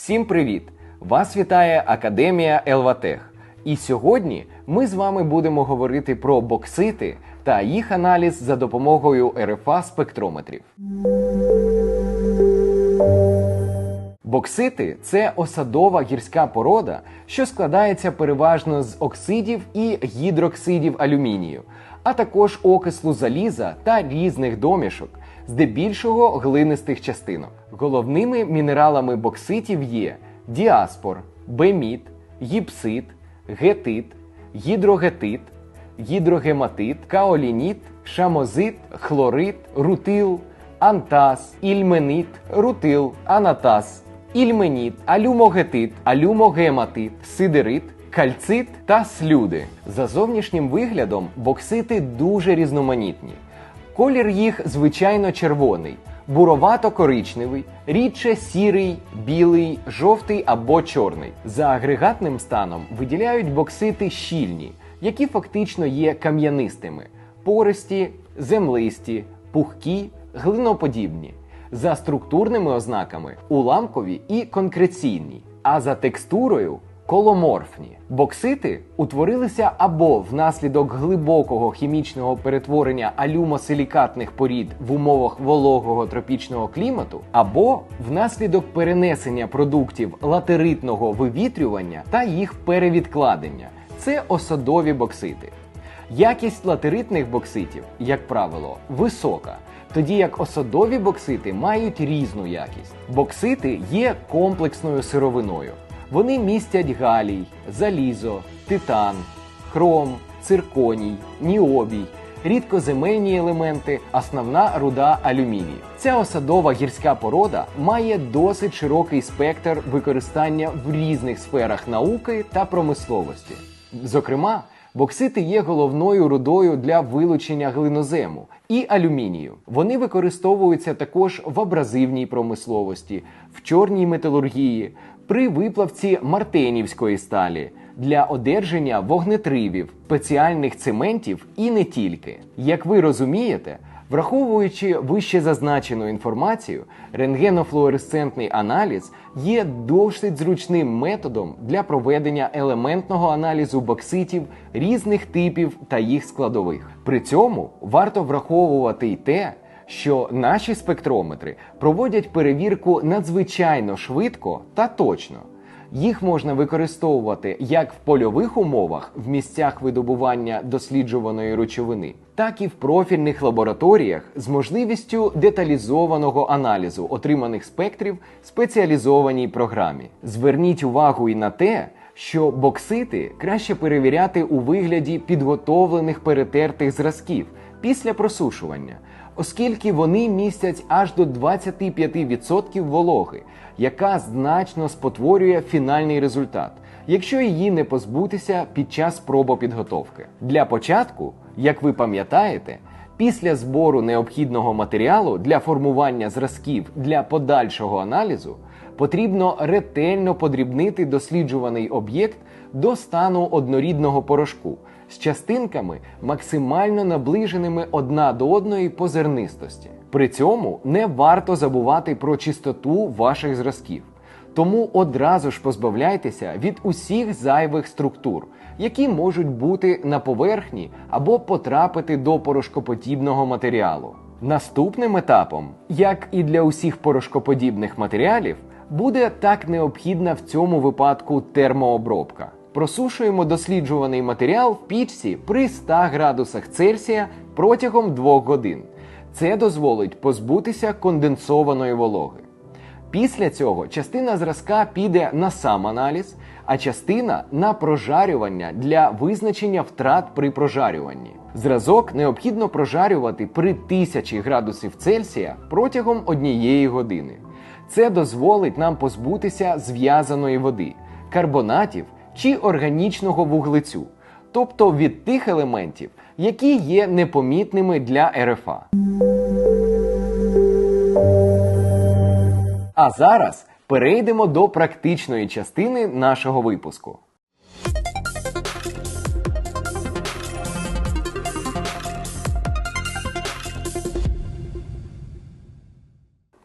Всім привіт! Вас вітає Академія Елватех. І сьогодні ми з вами будемо говорити про боксити та їх аналіз за допомогою РФА спектрометрів. Боксити це осадова гірська порода, що складається переважно з оксидів і гідроксидів алюмінію, а також окислу заліза та різних домішок, здебільшого глинистих частинок. Головними мінералами бокситів є діаспор, беміт, гіпсит, гетит, гідрогетит, гідрогематит, каолініт, шамозит, хлорит, рутил, антаз, ільменит, рутил, анатаз, ільменіт, алюмогетит, алюмогематит, сидерит, кальцит та слюди. За зовнішнім виглядом боксити дуже різноманітні. Колір їх звичайно червоний, буровато-коричневий, рідше сірий, білий, жовтий або чорний. За агрегатним станом виділяють боксити щільні, які фактично є кам'янистими, пористі, землисті, пухкі, глиноподібні. За структурними ознаками уламкові і конкреційні, а за текстурою коломорфні. Боксити утворилися або внаслідок глибокого хімічного перетворення алюмосилікатних порід в умовах вологого тропічного клімату, або внаслідок перенесення продуктів латеритного вивітрювання та їх перевідкладення. Це осадові боксити. Якість латеритних бокситів, як правило, висока, тоді як осадові боксити мають різну якість. Боксити є комплексною сировиною. Вони містять галій, залізо, титан, хром, цирконій, ніобій, рідкоземельні елементи, основна руда алюмінію. Ця осадова гірська порода має досить широкий спектр використання в різних сферах науки та промисловості. Зокрема, боксити є головною рудою для вилучення глинозему і алюмінію. Вони використовуються також в абразивній промисловості, в чорній металургії, при виплавці мартенівської сталі для одержання вогнетривів, спеціальних цементів і не тільки. Як ви розумієте, враховуючи вище зазначену інформацію, рентгенофлуоресцентний аналіз є досить зручним методом для проведення елементного аналізу бокситів різних типів та їх складових. При цьому варто враховувати й те, що наші спектрометри проводять перевірку надзвичайно швидко та точно. Їх можна використовувати як в польових умовах в місцях видобування досліджуваної речовини, так і в профільних лабораторіях з можливістю деталізованого аналізу отриманих спектрів в спеціалізованій програмі. Зверніть увагу і на те, що боксити краще перевіряти у вигляді підготовлених перетертих зразків після просушування оскільки вони містять аж до 25% вологи, яка значно спотворює фінальний результат, якщо її не позбутися під час пробопідготовки. Для початку, як ви пам'ятаєте, після збору необхідного матеріалу для формування зразків для подальшого аналізу потрібно ретельно подрібнити досліджуваний об'єкт до стану однорідного порошку з частинками максимально наближеними одна до одної по зернистості. При цьому не варто забувати про чистоту ваших зразків. Тому одразу ж позбавляйтеся від усіх зайвих структур, які можуть бути на поверхні або потрапити до порошкоподібного матеріалу. Наступним етапом, як і для усіх порошкоподібних матеріалів, буде так необхідна в цьому випадку термообробка. Просушуємо досліджуваний матеріал в пічці при 100 градусах Цельсія протягом 2 годин. Це дозволить позбутися конденсованої вологи. Після цього частина зразка піде на сам аналіз, а частина на прожарювання для визначення втрат при прожарюванні. Зразок необхідно прожарювати при 1000 градусів Цельсія протягом однієї години. Це дозволить нам позбутися зв'язаної води, карбонатів чи органічного вуглецю, тобто від тих елементів, які є непомітними для РФА. А зараз перейдемо до практичної частини нашого випуску.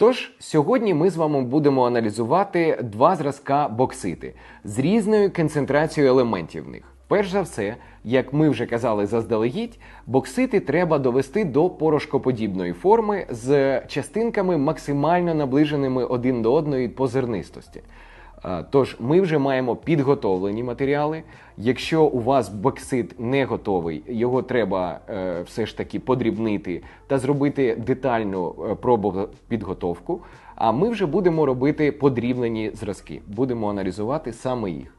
Тож сьогодні ми з вами будемо аналізувати два зразка боксити з різною концентрацією елементів в них. Перш за все, як ми вже казали заздалегідь, боксити треба довести до порошкоподібної форми з частинками максимально наближеними один до одної по зернистості. Е, Тож ми вже маємо підготовлені матеріали. Якщо у вас боксит не готовий, його треба е, все ж таки подрібнити та зробити детальну е, пробу підготовку. А ми вже будемо робити подрібнені зразки, будемо аналізувати саме їх.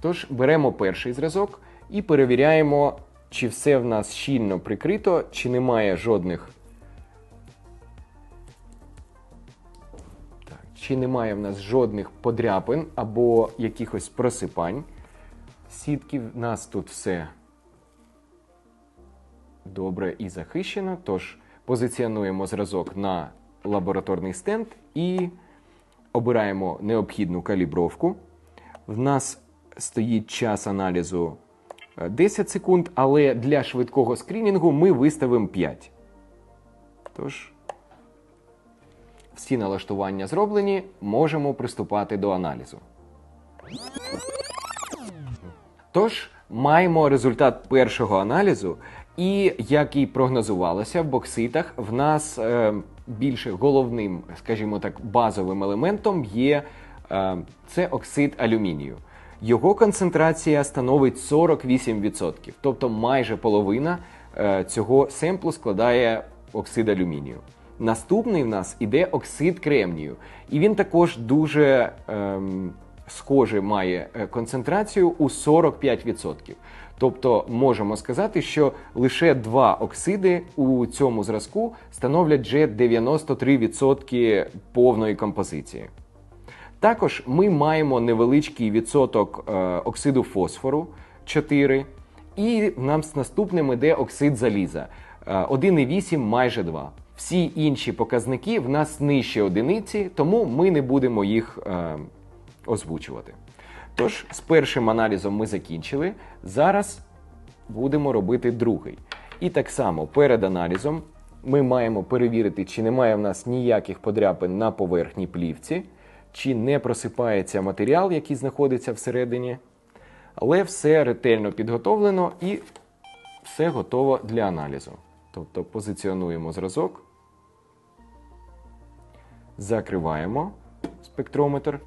Тож беремо перший зразок і перевіряємо, чи все в нас щільно прикрито, чи немає жодних. Чи немає в нас жодних подряпин або якихось просипань. Сітки в нас тут все добре і захищено. Тож позиціонуємо зразок на лабораторний стенд і обираємо необхідну калібровку. В нас стоїть час аналізу е, 10 секунд, але для швидкого скрінінгу ми виставимо 5. Тож, всі налаштування зроблені, можемо приступати до аналізу. Тож, маємо результат першого аналізу, і як і прогнозувалося в бокситах, в нас е, більше головним, скажімо так, базовим елементом є е, це оксид алюмінію. Його концентрація становить 48%, тобто майже половина е, цього семплу складає оксид алюмінію. Наступний в нас іде оксид кремнію, і він також дуже ем, схоже має е, концентрацію у 45%. Тобто можемо сказати, що лише два оксиди у цьому зразку становлять вже 93% повної композиції. Також ми маємо невеличкий відсоток е, оксиду фосфору 4, і в нас наступним іде оксид заліза е, 1,8 майже 2. Всі інші показники в нас нижче одиниці, тому ми не будемо їх е, озвучувати. Тож, з першим аналізом ми закінчили. Зараз будемо робити другий. І так само перед аналізом ми маємо перевірити, чи немає в нас ніяких подряпин на поверхні плівці, чи не просипається матеріал, який знаходиться всередині. Але все ретельно підготовлено і все готово для аналізу. Тобто позиціонуємо зразок, закриваємо спектрометр.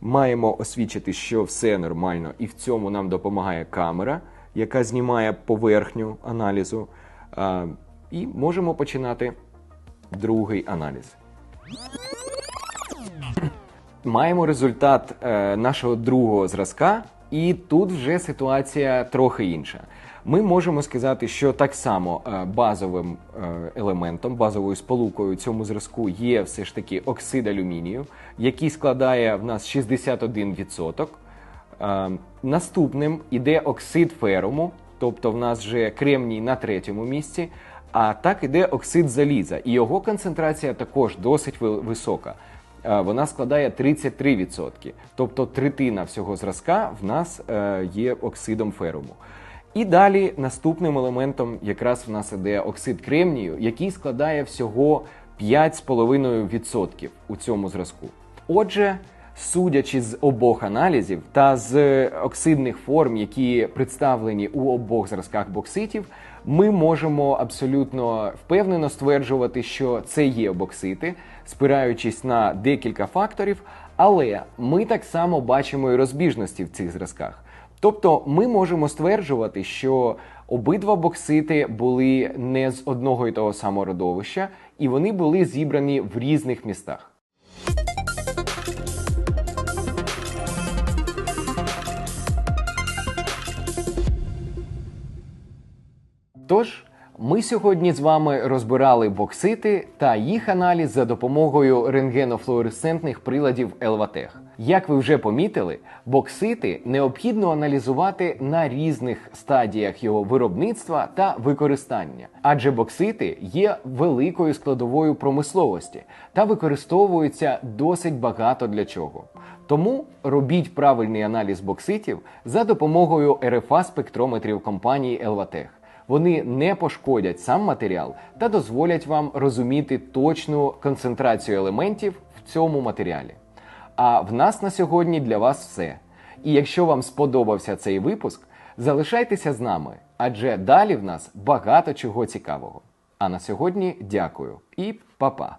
Маємо освідчити, що все нормально, і в цьому нам допомагає камера, яка знімає поверхню аналізу. І можемо починати другий аналіз. Маємо результат е, нашого другого зразка, і тут вже ситуація трохи інша. Ми можемо сказати, що так само е, базовим е, елементом, базовою сполукою цьому зразку є все ж таки оксид алюмінію, який складає в нас 61%. Е, Наступним іде оксид феруму, тобто в нас вже кремній на третьому місці. А так іде оксид заліза, і його концентрація також досить висока. Е, Вона складає 33%. Тобто третина всього зразка в нас е, є оксидом феруму. І далі наступним елементом якраз в нас іде оксид кремнію, який складає всього 5,5% у цьому зразку. Отже, судячи з обох аналізів та з оксидних форм, які представлені у обох зразках бокситів, ми можемо абсолютно впевнено стверджувати, що це є боксити, спираючись на декілька факторів, але ми так само бачимо і розбіжності в цих зразках. Тобто ми можемо стверджувати, що обидва боксити були не з одного і того самого родовища, і вони були зібрані в різних містах. Тож, ми сьогодні з вами розбирали боксити та їх аналіз за допомогою рентгенофлуоресцентних приладів Елватех. Як ви вже помітили, боксити необхідно аналізувати на різних стадіях його виробництва та використання, адже боксити є великою складовою промисловості та використовуються досить багато для чого. Тому робіть правильний аналіз бокситів за допомогою РФА спектрометрів компанії Елватех. Вони не пошкодять сам матеріал та дозволять вам розуміти точну концентрацію елементів в цьому матеріалі. А в нас на сьогодні для вас все. І якщо вам сподобався цей випуск, залишайтеся з нами, адже далі в нас багато чого цікавого. А на сьогодні дякую і па-па!